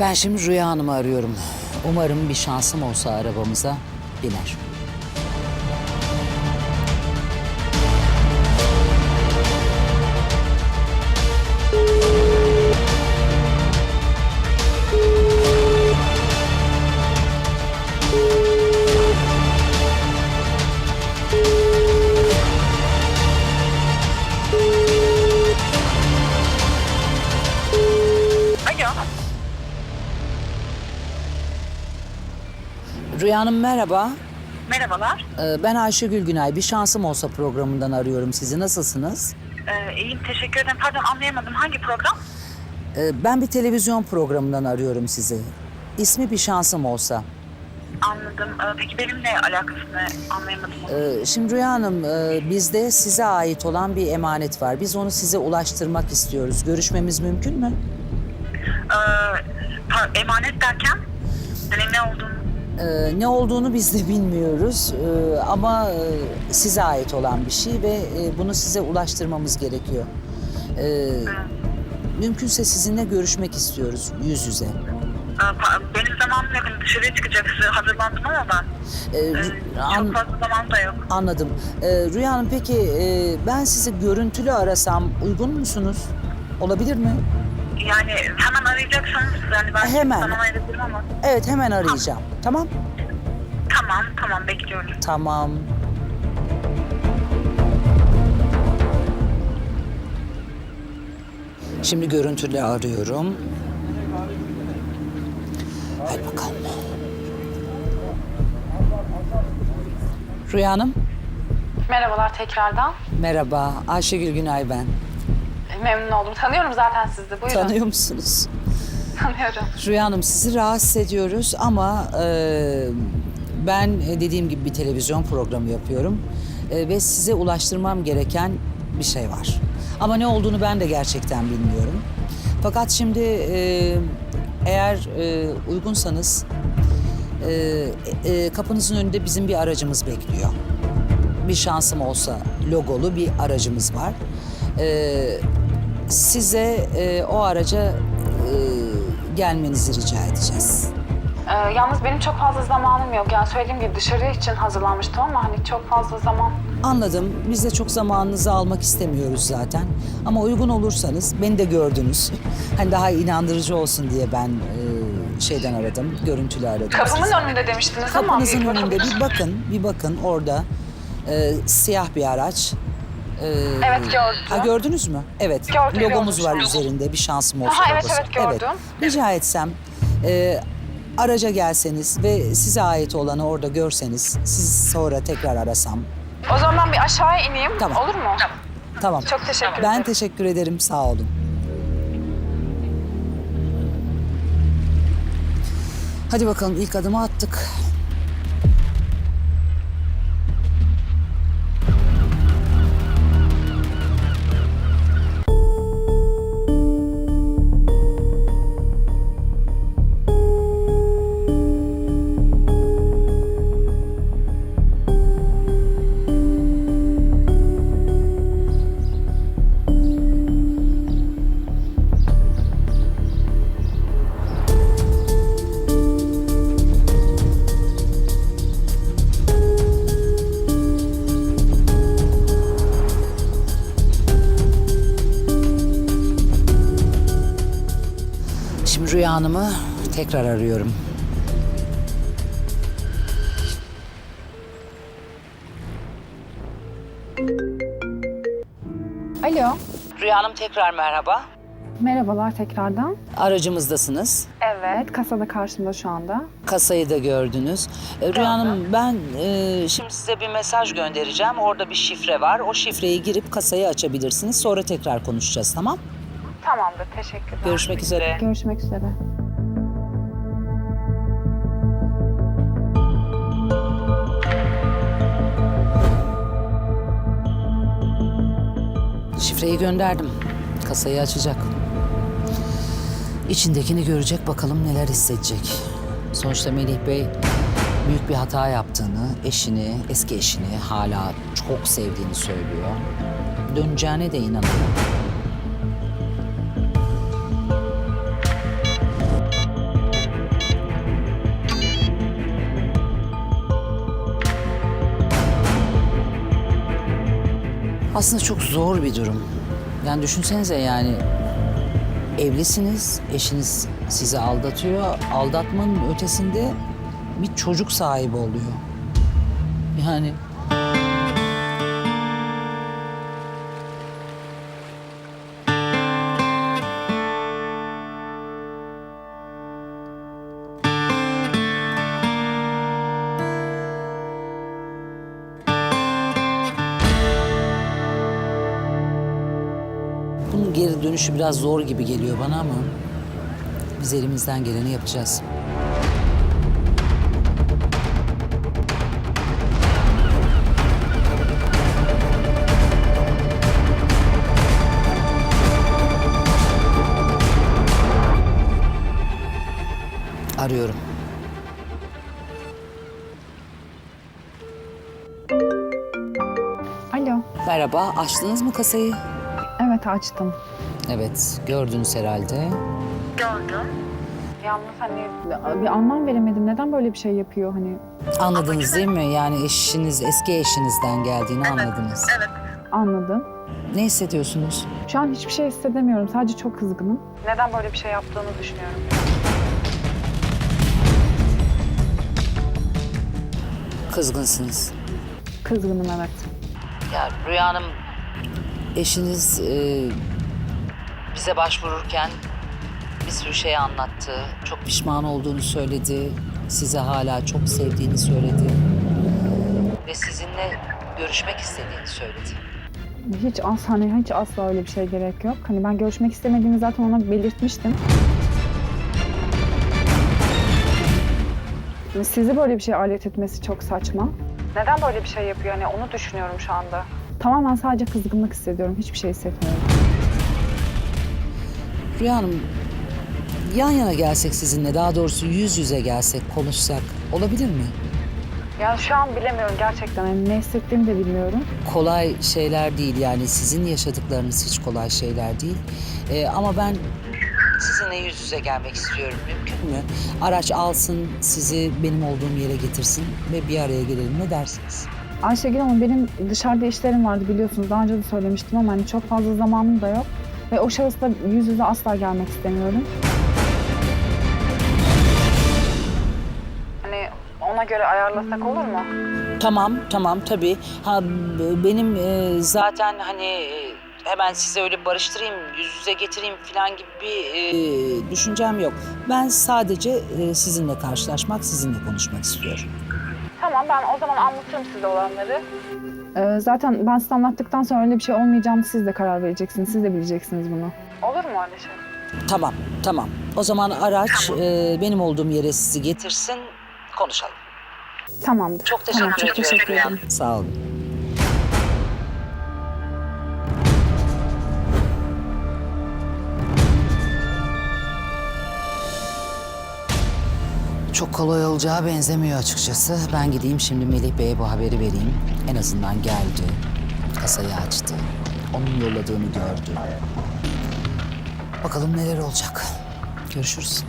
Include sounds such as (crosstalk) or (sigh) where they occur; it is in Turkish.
Ben şimdi Rüya Hanım'ı arıyorum. Umarım bir şansım olsa arabamıza biner. Rüya Hanım merhaba. Merhabalar. Ee, Ben Ayşegül Günay. Bir şansım olsa programından arıyorum sizi. Nasılsınız? Ee, iyiyim teşekkür ederim. Pardon anlayamadım. Hangi program? Ee, Ben bir televizyon programından arıyorum sizi. İsmi bir şansım olsa. Anladım. Ee, peki benimle alakasını anlayamadım. Ee, Şimdi Rüya Hanım e, bizde size ait olan bir emanet var. Biz onu size ulaştırmak istiyoruz. Görüşmemiz mümkün mü? Ee, par- emanet derken? Hani ne olduğunu... Ee, Ne olduğunu biz de bilmiyoruz Ee, ama e, size ait olan bir şey ve e, bunu size ulaştırmamız gerekiyor. Ee, Mümkünse sizinle görüşmek istiyoruz yüz yüze. Benim zamanım yakın. Dışarıya çıkacaksın. Hazırlandım ama ben. Ee, Ee, çok fazla zaman da yok. Anladım. Ee, Rüya Hanım peki e, ben sizi görüntülü arasam uygun musunuz? Olabilir mi? Yani hemen arayacaksanız yani ben Hemen. zaman ayırabilirim ama. Evet hemen arayacağım. Tamam? Tamam tamam bekliyorum. Tamam. Şimdi görüntülü arıyorum. Hadi bakalım. Rüya Hanım, Merhabalar tekrardan. merhaba. Ayşegül Günay ben. Memnun oldum. Tanıyorum zaten sizi. Buyurun. Tanıyor musunuz? Tanıyorum. Rüya Hanım sizi rahatsız ediyoruz ama e, ben e, dediğim gibi bir televizyon programı yapıyorum E, ve size ulaştırmam gereken bir şey var. Ama ne olduğunu ben de gerçekten bilmiyorum. Fakat şimdi e, eğer e, uygunsanız e, e, kapınızın önünde bizim bir aracımız bekliyor. Bir şansım olsa logolu bir aracımız var. E, size e, o araca e, gelmenizi rica edeceğiz. Ee, yalnız benim çok fazla zamanım yok. Yani söylediğim gibi dışarı için hazırlanmıştım ama hani çok fazla zaman... Anladım. Biz de çok zamanınızı almak istemiyoruz zaten. Ama uygun olursanız beni de gördünüz. (laughs) Hani daha inandırıcı olsun diye ben e, şeyden aradım, görüntülü aradım. Kapımın sizi. önünde demiştiniz ama... Kapınızın önünde bir bakın, bir bakın orada e, siyah bir araç. E, Evet, gördüm. Ha, gördünüz mü? Evet. Gördüm, Logomuz gördüm. var üzerinde. Bir şansım olsa. Aha, evet, logosu. evet, gördüm. Rica etsem e, araca gelseniz ve size ait olanı orada görseniz, siz sonra tekrar arasam. O zaman ben bir aşağıya ineyim. Tamam. Olur mu? Tamam. Çok teşekkür Ben ederim. teşekkür ederim. Sağ olun. Hadi bakalım ilk adımı attık. Rüya Hanım'ı tekrar arıyorum. Alo. Rüya Hanım tekrar merhaba. Merhabalar tekrardan. Aracımızdasınız. Evet, kasada karşımda şu anda. Kasayı da gördünüz. Ee, Rüya Hanım ben e, şimdi size bir mesaj göndereceğim. Orada bir şifre var. O şifreyi girip kasayı açabilirsiniz. Sonra tekrar konuşacağız tamam? Tamamdır. Teşekkürler. Görüşmek üzere. Görüşmek üzere. Şifreyi gönderdim. Kasayı açacak. İçindekini görecek bakalım neler hissedecek. Sonuçta Melih Bey büyük bir hata yaptığını, eşini, eski eşini hala çok sevdiğini söylüyor. Döneceğine de inanıyor. Aslında çok zor bir durum. Yani düşünsenize yani evlisiniz, eşiniz sizi aldatıyor. Aldatmanın ötesinde bir çocuk sahibi oluyor. Yani geri dönüşü biraz zor gibi geliyor bana ama biz elimizden geleni yapacağız. Arıyorum. Alo. Merhaba, açtınız mı kasayı? Evet açtım. Evet, gördünüz herhalde. Gördüm. Yalnız hani Bir anlam veremedim. Neden böyle bir şey yapıyor hani? Anladınız değil mi? Yani eşiniz, eski eşinizden geldiğini anladınız. Evet. Anladım. Ne hissediyorsunuz? Şu an hiçbir şey hissedemiyorum. Sadece çok kızgınım. neden böyle bir şey yaptığını düşünüyorum. Kızgınsınız. Kızgınım evet. Ya Rüya Hanım, eşiniz e, bize başvururken bir sürü şey anlattı. Çok pişman olduğunu söyledi. Sizi hala çok sevdiğini söyledi. Ve sizinle görüşmek istediğini söyledi. Hiç as hani hiç asla öyle bir şey gerek yok. Hani ben görüşmek istemediğimi zaten ona belirtmiştim. Sizi böyle bir şey alet etmesi çok saçma. Neden böyle bir şey yapıyor? Hani onu düşünüyorum şu anda. Tamamen sadece kızgınlık hissediyorum. Hiçbir şey hissetmiyorum. Rüya Hanım, yan yana gelsek sizinle, daha doğrusu yüz yüze gelsek, konuşsak olabilir mi? Yani şu an bilemiyorum gerçekten. Yani ne hissettiğimi de bilmiyorum. kolay şeyler değil yani sizin yaşadıklarınız hiç kolay şeyler değil. Ee, ama ben sizinle yüz yüze gelmek istiyorum. Mümkün mü? Araç alsın, sizi benim olduğum yere getirsin ve bir araya gelelim. Ne dersiniz? Ayşegül ama benim dışarıda işlerim vardı biliyorsunuz. Daha önce de söylemiştim ama hani çok fazla zamanım da yok. Ve o şahısla yüz yüze asla gelmek istemiyorum. Hani ona göre ayarlasak olur mu? Tamam, tamam tabii. Ha benim e, zaten hani e, hemen size öyle barıştırayım, yüz yüze getireyim falan gibi bir e, düşüncem yok. Ben sadece e, sizinle karşılaşmak, sizinle konuşmak istiyorum. Tamam ben o zaman anlatırım size olanları. Ee, zaten ben size anlattıktan sonra öyle bir şey olmayacağını siz de karar vereceksiniz. Siz de bileceksiniz bunu. Olur mu öyle şey? Tamam, tamam. O zaman araç e, benim olduğum yere sizi getirsin, konuşalım. Tamamdır. Çok Tamam, teşekkür çok ediyorum. teşekkür ederim. Sağ olun. Çok kolay olacağı benzemiyor açıkçası. Ben gideyim şimdi Melih Bey'e bu haberi vereyim. En azından geldi. Kasayı açtı. Onun yolladığını gördü. Bakalım neler olacak. Görüşürüz.